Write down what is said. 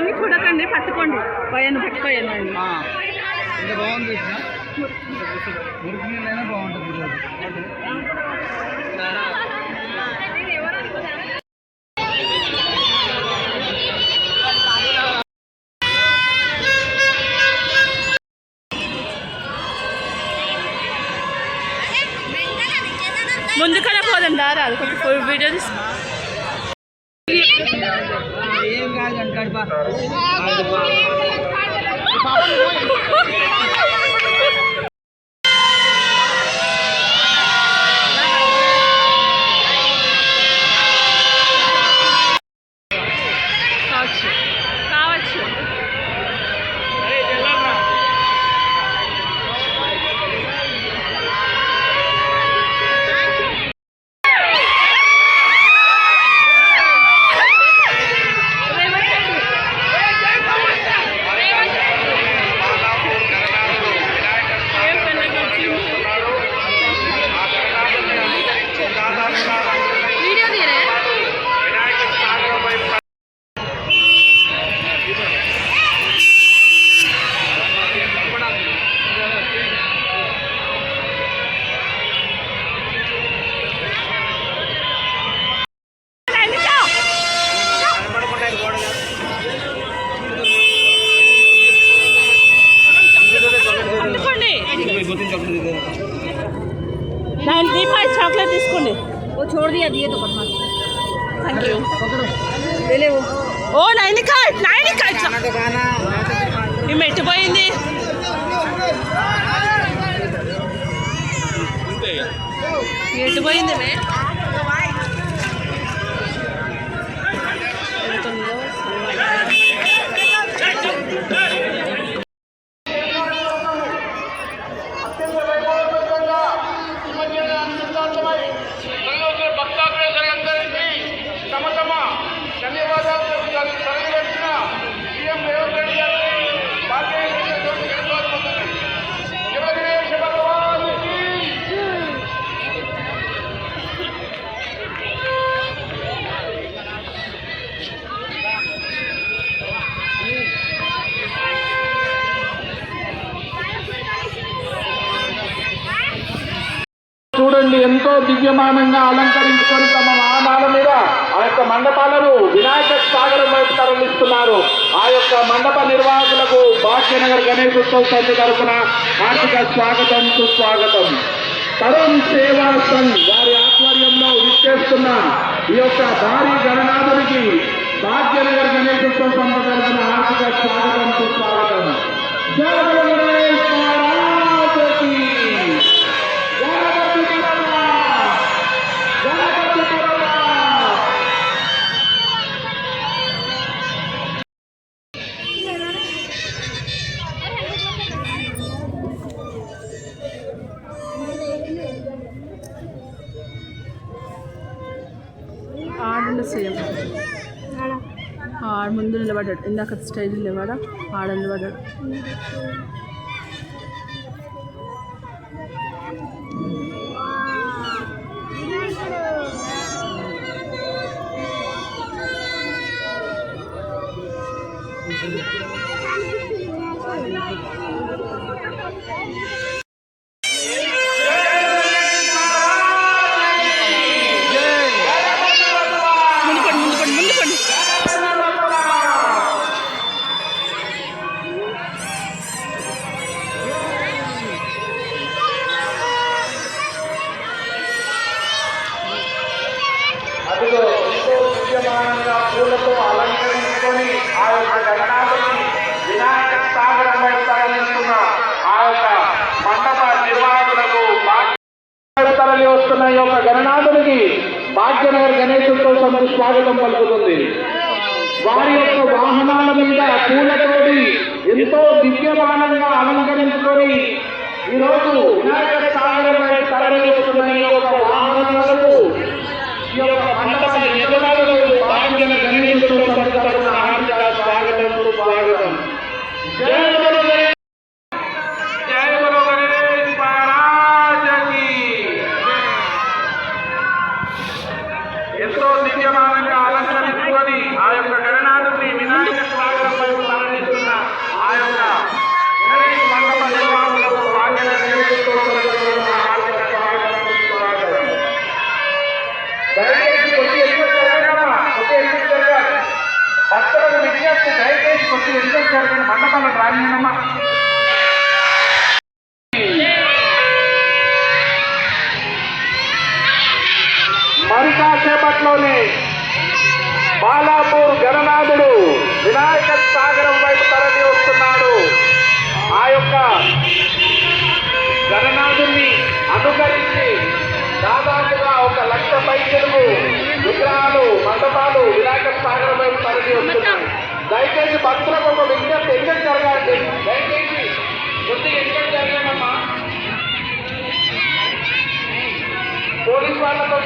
తొంగి చూడకండి పట్టుకోండి. పోయాను పట్టుకోయాను అండి. ఆ, ఎంత బాగుంది కృష్ణ మురికి నీళ్ళైనా బాగుంటుంది ఈరోజు ముందుకనే పోదాం దారా అది కొంచెం ఫుల్ వీడియో తీసు. Card card ninety five chocolate తీసుకోండి वो छोड़ दिया दिए तो बदमाश థ్యాంక్ యూ ले ले वो ఓ నైనిక నైనిక तो खाना ఈమె ఎట్టిపోయింది ఎట్టిపోయింది చూడండి ఎంతో దివ్యమానంగా అలంకరించుకొని తమ వాహనాల మీద ఆ యొక్క మండపాలను వినాయక సాగరం వైపు తరలిస్తున్నారు. ఆ యొక్క మండప నిర్వాహకులకు భాగ్యనగర్ గణేష్ ఉత్సవ సమితి తరఫున హార్దిక స్వాగతం సుస్వాగతం. తరుణ్ సేవా సంఘ్ వారి ఆధ్వర్యంలో విచ్చేస్తున్న ఈ యొక్క భారీ గణనాథుడికి భాగ్యనగర్ గణేష్ ఉత్సవ సమితి తరఫున హార్దిక స్వాగతం సుస్వాగతం. ఆడండి సేమ్ ఆడ ముందు నిలబడ్డాడు. ఇందాక స్టైల్ నిలబడ ఆడ నిలబడ్డాడు. గణేశుత్సవ స్వాగతం పలుకుతుంది. వారి యొక్క వాహనాల మీద పూలతోటి ఎంతో దివ్యమానంగా అలంకరించుకొని ఈరోజు వినాయక సాగరం వైపు ఈ యొక్క వాహనాలకు ఈ యొక్క మండప యజమానులు భాగ్యన గణేశుత్సవ బాలాపూర్ గణనాథుడు వినాయక సాగరం వైపు తరలి వస్తున్నాడు. ఆ యొక్క గణనాథుని అనుకరించి దాదాపుగా ఒక లక్ష పైసలు విగ్రహాలు మండపాలు వినాయక సాగరం వైపు తరలి వస్తున్నాయి. దయచేసి భక్తులకు ఒక విజ్ఞప్తి ఎక్కడ జరగాలి? దయచేసి కొద్దిగా ఎక్కడ జరగాలమ్మా పోలీస్ వాళ్ళతో